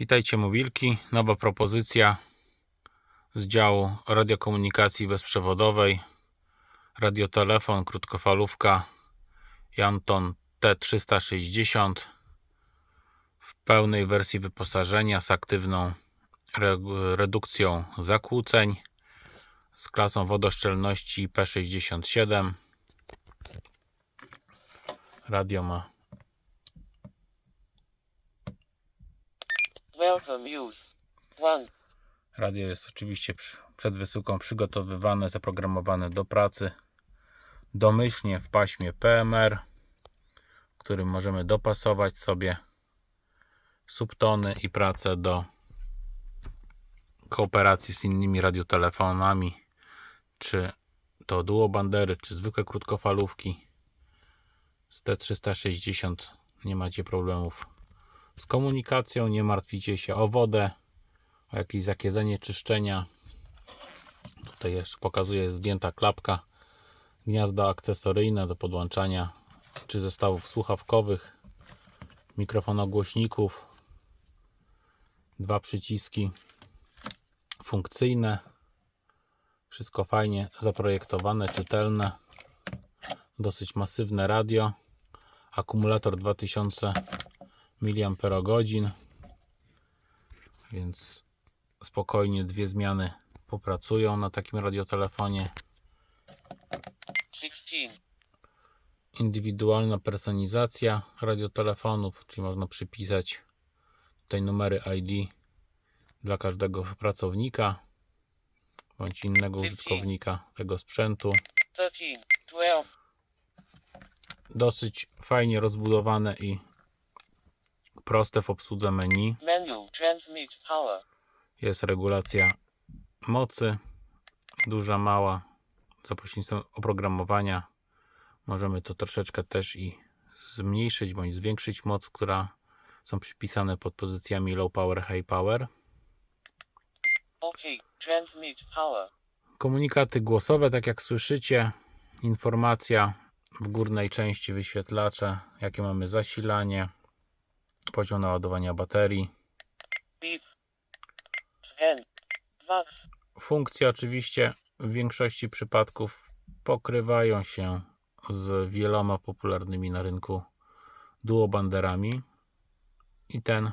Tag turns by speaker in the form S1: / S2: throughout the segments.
S1: Witajcie mobilki. Nowa propozycja z działu radiokomunikacji bezprzewodowej. Radiotelefon, krótkofalówka Janton T360 w pełnej wersji wyposażenia z aktywną re- redukcją zakłóceń z klasą wodoszczelności P67. Radio ma Radio jest oczywiście przed wysyłką przygotowywane, zaprogramowane do pracy domyślnie w paśmie PMR, w którym możemy dopasować sobie subtony i pracę do kooperacji z innymi radiotelefonami, czy to duobandery, czy zwykłe krótkofalówki. Z T360 nie macie problemów z komunikacją, nie martwicie się o wodę, o jakieś zakiedzenie czyszczenia. Tutaj jeszcze pokazuje jest zdjęta klapka, gniazda akcesoryjne do podłączania czy zestawów słuchawkowych, mikrofonogłośników, dwa przyciski funkcyjne. Wszystko fajnie zaprojektowane, czytelne. Dosyć masywne radio. Akumulator 2000 mAh więc spokojnie dwie zmiany popracują na takim radiotelefonie.
S2: 16.
S1: Indywidualna personalizacja radiotelefonów, czyli można przypisać tutaj numery ID dla każdego pracownika bądź innego użytkownika tego sprzętu.
S2: 13. 12.
S1: Dosyć fajnie rozbudowane i proste w obsłudze menu.
S2: Menu. Transmit power.
S1: Jest regulacja mocy, duża, mała. Za pośrednictwem oprogramowania możemy to troszeczkę też i zmniejszyć bądź zwiększyć moc, która są przypisane pod pozycjami low power, high power.
S2: OK. Transmit power.
S1: Komunikaty głosowe, tak jak słyszycie, informacja w górnej części wyświetlacze, jakie mamy zasilanie, poziom naładowania baterii.
S2: Beep. 10. Box.
S1: Funkcje oczywiście w większości przypadków pokrywają się z wieloma popularnymi na rynku duobanderami i ten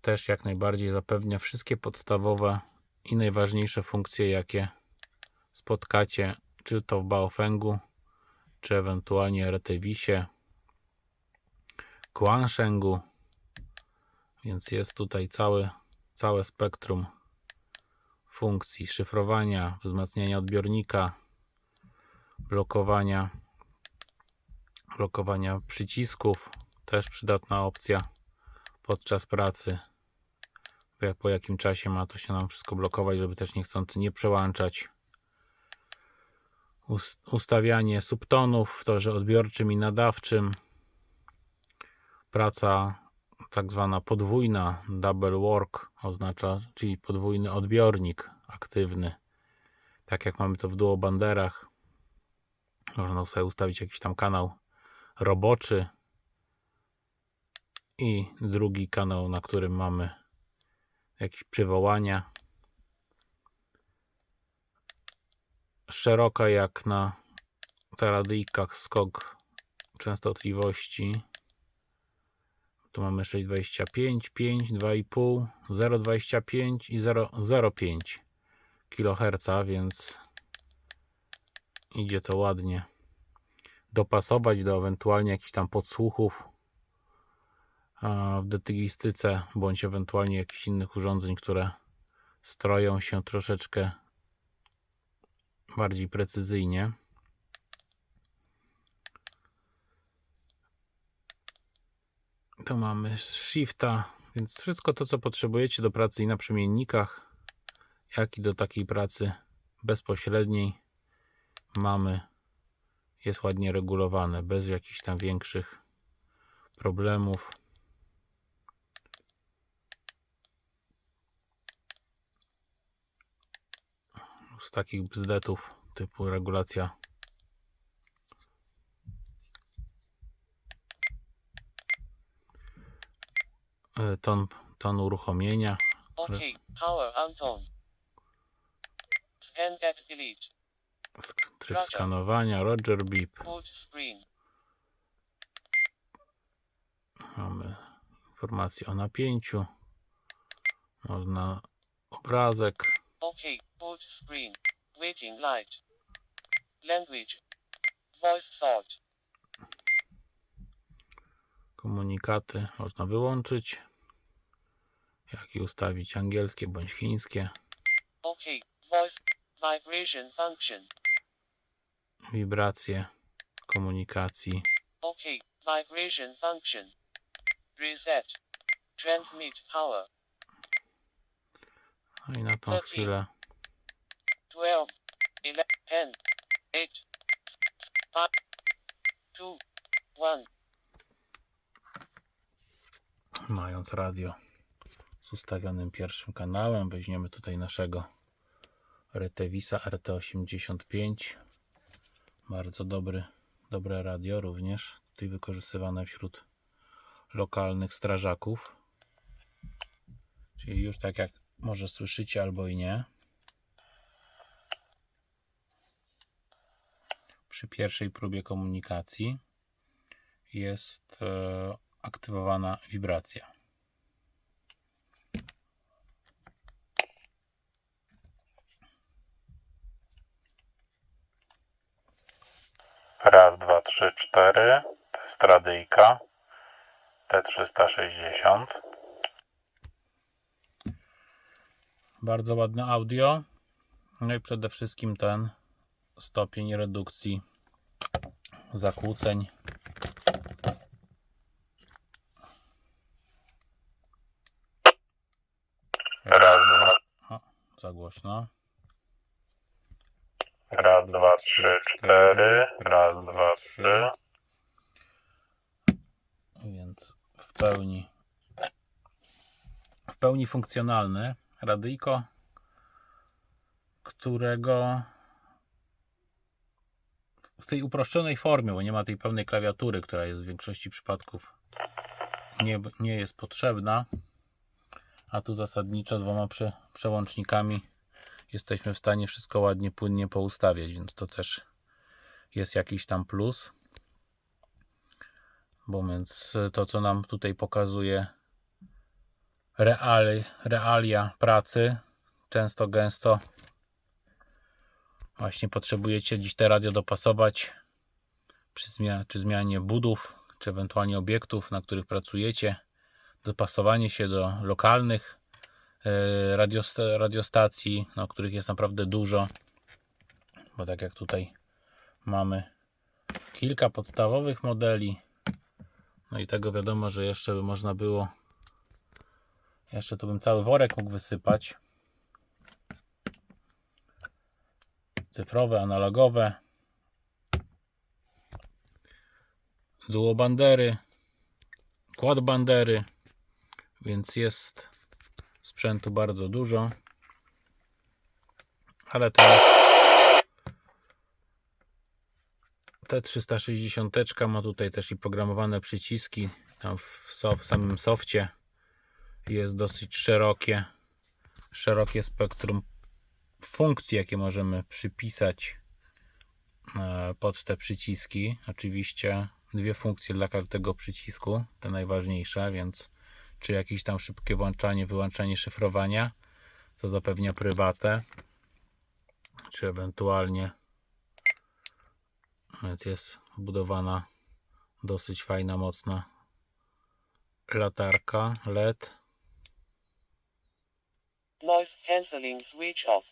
S1: też jak najbardziej zapewnia wszystkie podstawowe i najważniejsze funkcje jakie spotkacie czy to w Baofengu czy ewentualnie RTVisie Quanshengu więc jest tutaj cały, całe spektrum funkcji szyfrowania, wzmacniania odbiornika, blokowania, blokowania przycisków, też przydatna opcja podczas pracy. Bo jak po jakim czasie ma to się nam wszystko blokować, żeby też niechcący nie przełączać. Ust- Ustawianie subtonów w torze odbiorczym i nadawczym. Praca tak zwana podwójna double work oznacza, czyli podwójny odbiornik aktywny. Tak jak mamy to w duobanderach. Można sobie ustawić jakiś tam kanał roboczy i drugi kanał, na którym mamy jakieś przywołania. Szeroka jak na teradyjkach skok częstotliwości. Tu mamy 6,25, 5, 2,5, 0,25 i 0,05 kHz, więc idzie to ładnie dopasować do ewentualnie jakichś tam podsłuchów w detygistyce, bądź ewentualnie jakichś innych urządzeń, które stroją się troszeczkę bardziej precyzyjnie. Tu mamy shifta, więc wszystko to, co potrzebujecie do pracy i na przemiennikach, jak i do takiej pracy bezpośredniej mamy. Jest ładnie regulowane, bez jakichś tam większych problemów. Z takich bzdetów typu regulacja ton ton uruchomienia. Tryb skanowania. Roger Beep. Mamy informację o napięciu. Można obrazek.
S2: OK. Boot screen. Waiting light. Language. Voice.
S1: Komunikaty można wyłączyć. Jak i ustawić angielskie bądź chińskie.
S2: OK. Voice. Vibration function.
S1: Wibracje komunikacji.
S2: OK. Vibration function. Reset. Transmit power.
S1: No i na tą
S2: Lepiej.
S1: chwilę
S2: 12, 11, 10, 8, 5, 2, 1.
S1: mając radio z ustawionym pierwszym kanałem, weźmiemy tutaj naszego Retevisa RT85. Bardzo dobry, dobre radio również. Tutaj wykorzystywane wśród lokalnych strażaków. Czyli już tak jak może słyszycie albo i nie. Przy pierwszej próbie komunikacji jest e, aktywowana wibracja. Raz, dwa, trzy, cztery. To jest radyjka. T360. Bardzo ładne audio. No i przede wszystkim ten stopień redukcji zakłóceń. Raz, dwa. O, za głośno.
S3: Raz, dwa, trzy, cztery. Raz, dwa, trzy.
S1: Więc w pełni w pełni funkcjonalne radyjko, którego w tej uproszczonej formie, bo nie ma tej pełnej klawiatury, która jest w większości przypadków nie, nie jest potrzebna, a tu zasadniczo dwoma prze, przełącznikami jesteśmy w stanie wszystko ładnie, płynnie poustawiać, więc to też jest jakiś tam plus. Bo więc to, co nam tutaj pokazuje reali, realia pracy, często gęsto właśnie potrzebujecie dziś te radio dopasować przy czy zmianie budów, czy ewentualnie obiektów, na których pracujecie, dopasowanie się do lokalnych e, radiosta- radiostacji, no, których jest naprawdę dużo, bo tak jak tutaj mamy kilka podstawowych modeli, no i tego wiadomo, że jeszcze by można było. Jeszcze tu bym cały worek mógł wysypać. Cyfrowe, analogowe. Duo bandery. Quad bandery. Więc jest sprzętu bardzo dużo. Ale ten T360 ma tutaj też i programowane przyciski. Tam w, sof, w samym softie jest dosyć szerokie, szerokie spektrum funkcji, jakie możemy przypisać e, pod te przyciski. Oczywiście dwie funkcje dla każdego przycisku, te najważniejsze, więc czy jakieś tam szybkie włączanie, wyłączanie szyfrowania, co zapewnia prywatę, czy ewentualnie jest wbudowana dosyć fajna, mocna latarka LED.
S2: Noise cancelling switch off.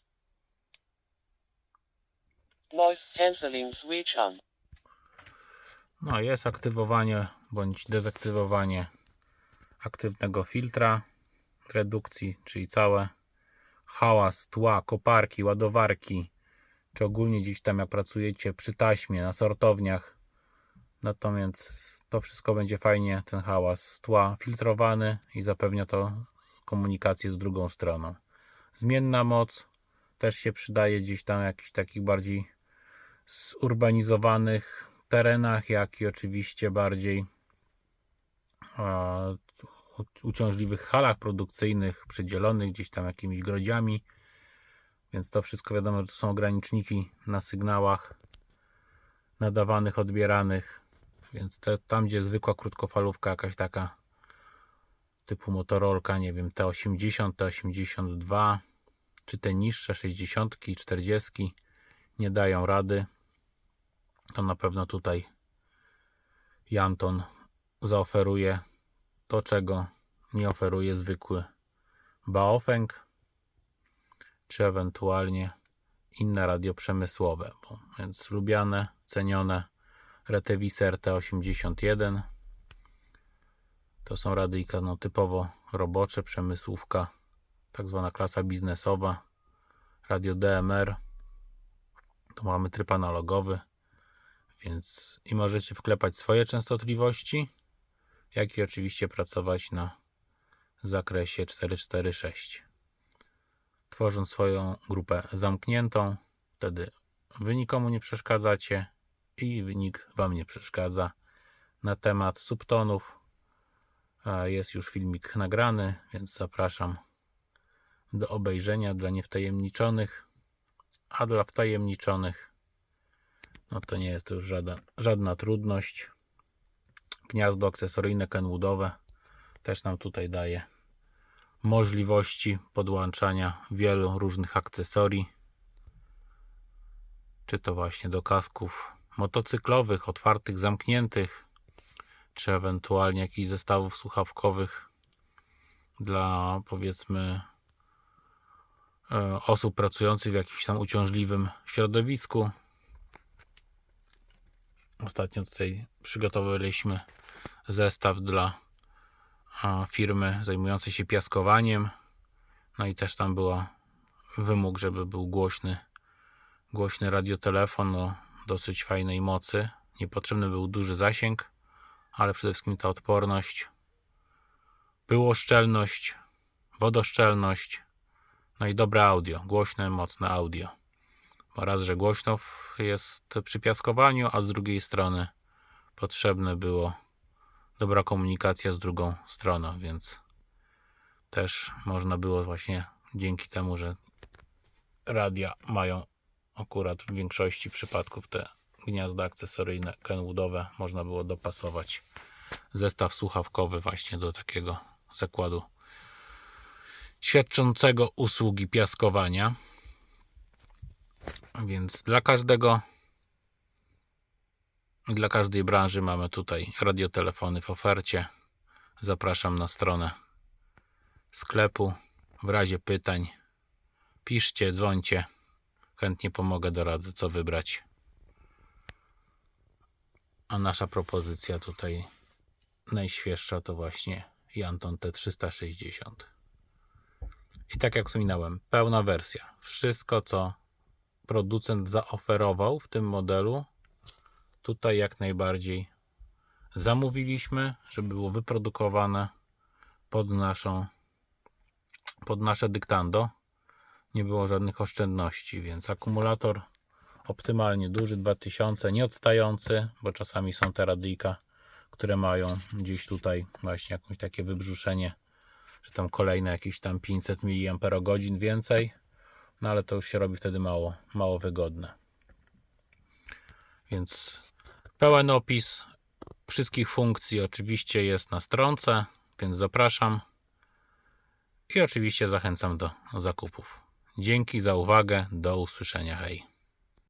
S2: Noise cancelling switch on.
S1: No jest aktywowanie bądź dezaktywowanie aktywnego filtra redukcji, czyli całe hałas, tła, koparki, ładowarki, czy ogólnie gdzieś tam jak pracujecie przy taśmie, na sortowniach. Natomiast to wszystko będzie fajnie, ten hałas z tła filtrowany i zapewnia to komunikację z drugą stroną. Zmienna moc też się przydaje gdzieś tam jakichś takich bardziej zurbanizowanych terenach, jak i oczywiście bardziej e, uciążliwych halach produkcyjnych, przydzielonych gdzieś tam jakimiś grodziami. Więc to wszystko wiadomo, że to są ograniczniki na sygnałach nadawanych, odbieranych. Więc te, tam, gdzie zwykła krótkofalówka, jakaś taka typu Motorolka, nie wiem, T80, T82, czy te niższe 60, 40 nie dają rady, to na pewno tutaj Janton zaoferuje to, czego nie oferuje zwykły Baofeng, czy ewentualnie inne radio przemysłowe. Bo, więc lubiane, cenione Reteviser T81 to są radyjka no, typowo robocze, przemysłówka, tak zwana klasa biznesowa. Radio DMR to mamy tryb analogowy, więc i możecie wklepać swoje częstotliwości, jak i oczywiście pracować na zakresie 446. Tworząc swoją grupę zamkniętą, wtedy wy nikomu nie przeszkadzacie i wynik wam nie przeszkadza. Na temat subtonów jest już filmik nagrany, więc zapraszam do obejrzenia dla niewtajemniczonych, a dla wtajemniczonych no to nie jest to już żadna, żadna trudność. Gniazdo akcesoryjne kenwoodowe też nam tutaj daje możliwości podłączania wielu różnych akcesorii. Czy to właśnie do kasków motocyklowych, otwartych, zamkniętych, czy ewentualnie jakichś zestawów słuchawkowych dla powiedzmy e, osób pracujących w jakimś tam uciążliwym środowisku. Ostatnio tutaj przygotowaliśmy zestaw dla firmy zajmującej się piaskowaniem. No i też tam była wymóg, żeby był głośny, głośny radiotelefon o dosyć fajnej mocy. Niepotrzebny był duży zasięg, ale przede wszystkim ta odporność, pyłoszczelność, wodoszczelność, no i dobre audio, głośne, mocne audio. Bo raz, że głośno jest przy piaskowaniu, a z drugiej strony potrzebne było dobra komunikacja z drugą stroną, więc też można było właśnie dzięki temu, że radia mają akurat w większości przypadków te gniazda akcesoryjne kenwoodowe, można było dopasować zestaw słuchawkowy właśnie do takiego zakładu świadczącego usługi piaskowania. Więc dla każdego dla każdej branży mamy tutaj radiotelefony w ofercie. Zapraszam na stronę sklepu. W razie pytań piszcie, dzwońcie. Chętnie pomogę, doradzę co wybrać. A nasza propozycja tutaj najświeższa to właśnie Janton T360. I tak jak wspominałem, pełna wersja. Wszystko co producent zaoferował w tym modelu, tutaj jak najbardziej zamówiliśmy, żeby było wyprodukowane pod naszą pod nasze dyktando. Nie było żadnych oszczędności, więc akumulator optymalnie duży 2000, nieodstający, bo czasami są te radyjka, które mają gdzieś tutaj właśnie jakieś takie wybrzuszenie, że tam kolejne jakieś tam 500 mAh więcej, no ale to już się robi wtedy mało, mało wygodne. Więc pełen opis wszystkich funkcji oczywiście jest na stronce, więc zapraszam i oczywiście zachęcam do zakupów. Dzięki za uwagę, do usłyszenia, hej.